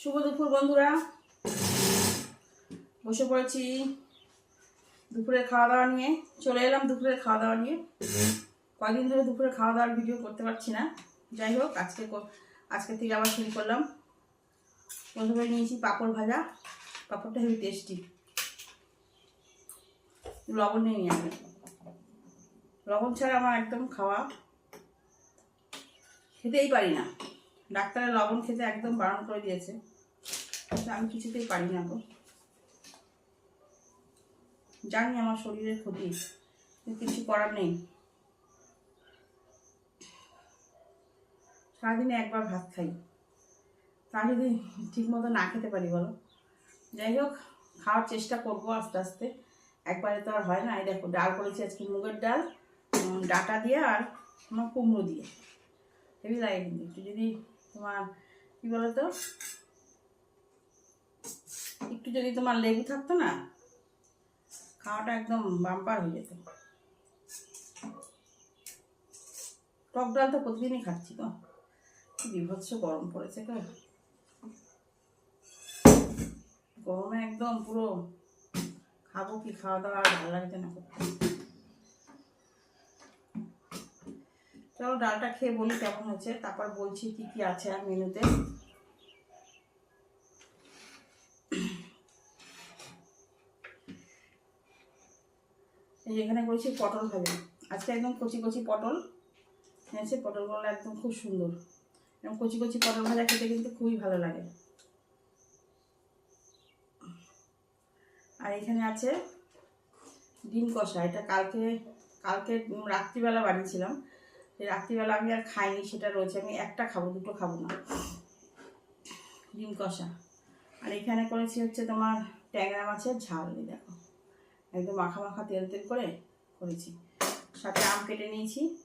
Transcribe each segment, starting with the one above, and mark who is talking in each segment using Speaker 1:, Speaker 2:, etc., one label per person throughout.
Speaker 1: শুভ দুপুর, বন্ধুরা। বসে পড়েছি দুপুরের খাওয়া দাওয়া নিয়ে। চলে এলাম দুপুরের খাওয়া দাওয়া নিয়ে। কয়দিন ধরে দুপুরে খাওয়া দাওয়ার ভিডিও করতে পারছি না। যাই হোক, আজকে আজকে থেকে আবার শুরু করলাম। প্রথমে নিয়েছি পাঁপড় ভাজা। পাঁপড়টা হেবি টেস্টি লবণ নিয়ে নিয়ে আমি লবণ ছাড়া আমার একদম খাওয়া খেতেই পারি না। ডাক্তারের লবণ খেতে একদম বারণ করে দিয়েছে। কিন্তু আমি কিছুতেই পারি না গো। জানি আমার শরীরের ক্ষতি কিছু করার নেই। সারাদিনে একবার ভাত খাই। তা যদি ঠিক মতো না খেতে পারি বলো? যাই হোক, খাওয়ার চেষ্টা করব আস্তে আস্তে। একবারে তো আর হয় না। এই দেখো, ডাল করেছি আজকে মুগের ডাল ডাটা দিয়ে আর আমার কুমড়ো দিয়ে। হেভি লাগে কিন্তু একটু যদি তোমার, কী বলো তো একটু যদি তোমার লেবু থাকতো না, খাওয়াটা একদম বাম্পার হয়ে যেত। টক ডাল তো প্রতিদিনই খাচ্ছি তো। বিভৎস গরম পড়েছে তো গরমে একদম পুরো খাব কি খাওয়া দাওয়া আর ভালো লাগছে না। করতে চলো ডালটা খেয়ে বলি কেমন হয়েছে তারপর বলছি কি কি আছে আর মেনুতে। এখানে করেছি পটল ভাজা। আজকে একদম কচি কচি পটল। এনেছে পটলগুলো একদম খুব সুন্দর। এবং কচি কচি পটল ভাজা খেতে কিন্তু খুবই ভালো লাগে। আর এখানে আছে ডিম কষা। এটা কালকে কালকে রাত্রিবেলা বানিয়েছিলাম। রাত্রিবেলা আমি আর খাইনি, সেটা রয়েছে। আমি একটা খাব, দুটো খাব না। ডিম কষা। আর এখানে করেছি হচ্ছে তোমার ট্যাংরা মাছের ঝাল দেখো। একদম মাখা মাখা তেল তেল করে করেছি। সাথে আম কেটে নিয়েছি।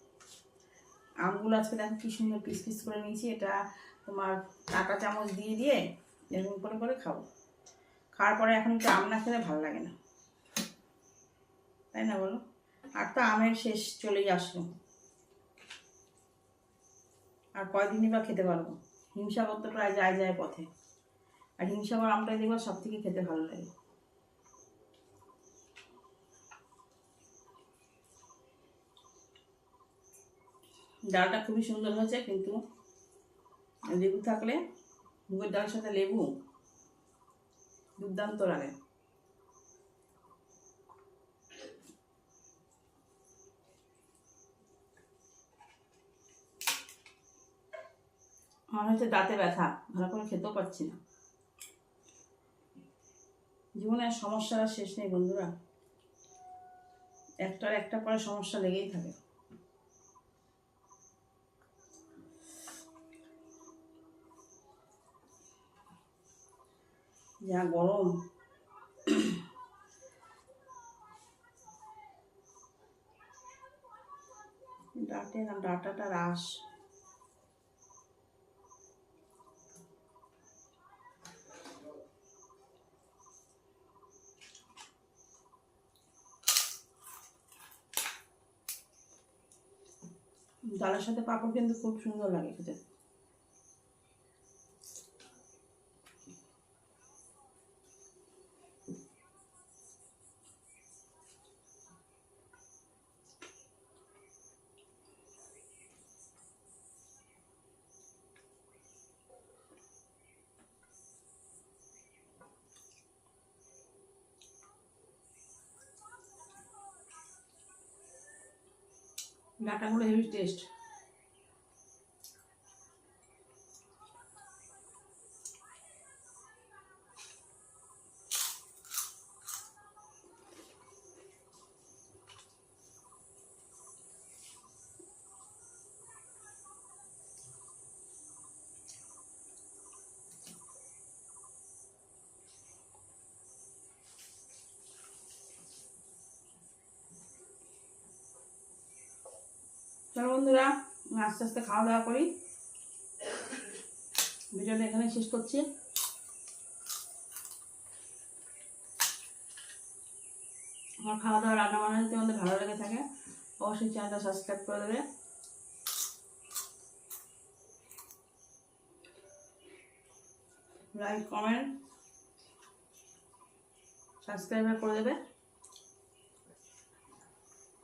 Speaker 1: আমগুলো আজকে দেখো কি সুন্দর পিস পিস করে নিয়েছি। এটা তোমার কাঁটা চামচ দিয়ে দিয়ে এরকম করে করে খাব। খাওয়ার পরে এখন একটু আম না খেলে ভালো লাগে না। তাই না বলো? আর তো আমের শেষ চলেই আসলো। আর কয়দিনই বা খেতে পারব? হিমসাগর তো প্রায় যায় যায় পথে। আর হিমসাগর আমটাই দেখব সব থেকে খেতে ভালো লাগে। ডালটা খুবই সুন্দর হয়েছে, কিন্তু লেবু থাকলে, মুগের ডালের সাথে লেবু দুর্দান্ত লাগে। আমার হচ্ছে দাঁতে ব্যথা, ভালো করে খেতেও পারছি না। জীবনের সমস্যার শেষ নেই বন্ধুরা। একটার একটা পরে সমস্যা লেগেই থাকে। যা গরম। ডাটে ডাটাটা রাস ডালের সাথে পাঁপড় কিন্তু খুব সুন্দর লাগে খেতে। ডাটাগুলো হেভি টেস্ট। চলো বন্ধুরা, আস্তে আস্তে খাওয়া দাওয়া করি। ভিডিওটা এখানে শেষ করছি। আমার খাওয়া দাওয়া, রান্না বান্না যদি আমাদের ভালো লেগে থাকে, অবশ্যই চ্যানেলটা সাবস্ক্রাইব করে দেবে। লাইক কমেন্ট সাবস্ক্রাইব করে দেবে।